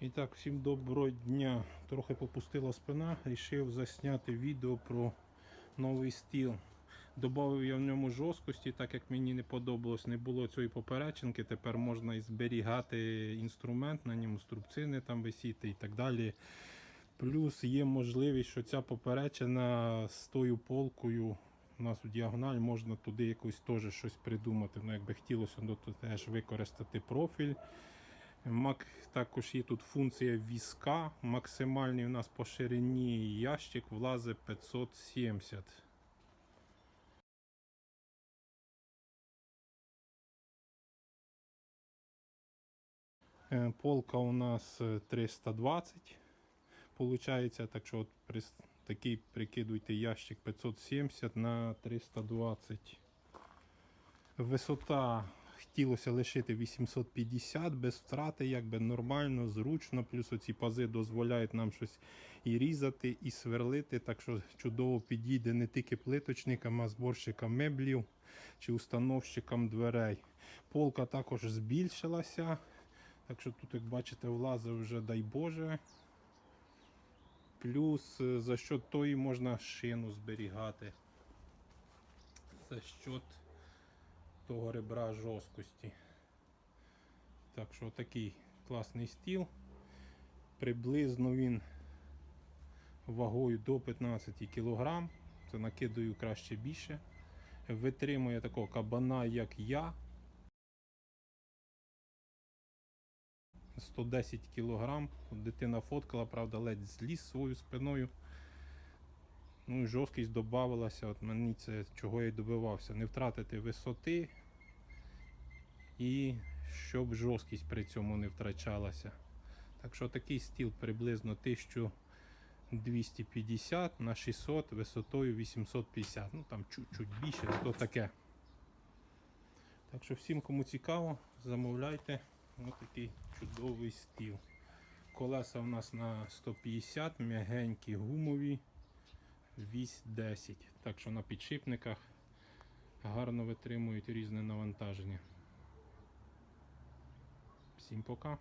І так, всім доброго дня. Трохи попустила спина, рішив засняти відео про новий стіл. Добавив я в ньому жорсткості, так як мені не подобалось, не було цієї поперечинки. Тепер можна і зберігати інструмент на ньому, струбцини там висіти і так далі. Плюс є можливість, що ця поперечина з тою полкою у нас у діагональ можна туди якось теж щось придумати. Ну, якби хотілося, ну, то теж використати профіль. Мак, також є тут функція візка. Максимальний у нас по ширині ящик влазить 570. Е, Полка у нас е, 320. Получається, так що от при такий прикидуйте ящик 570 на 320. Висота хотілося лишити 850 без втрати, якби нормально, зручно. Плюс оці пази дозволяють нам щось і різати, і сверлити. Так що чудово підійде не тільки плиточникам, а зборщикам меблів чи установщикам дверей. Полка також збільшилася. Так що тут, як бачите, влазить вже дай Боже. Плюс е, за що тої можна шину зберігати. За що того ребра жорсткості. Так що такий класний стіл. Приблизно він вагою до 15 кг. Це накидаю краще більше. Витримує такого кабана, як я. 110 кг. Дитина фоткала, правда, ледь зліз свою спиною. Ну і жорсткість додавалася. От мені це чого я добивався. Не втратити висоти і щоб жорсткість при цьому не втрачалася. Так що такий стіл приблизно 1250 на 600 висотою 850. Ну там чуть-чуть більше, то таке. Так що всім, кому цікаво, замовляйте ось такий чудовий стіл. Колеса у нас на 150, м'ягенькі гумові, вісь 10. Так що на підшипниках гарно витримують різне навантаження. Всім пока.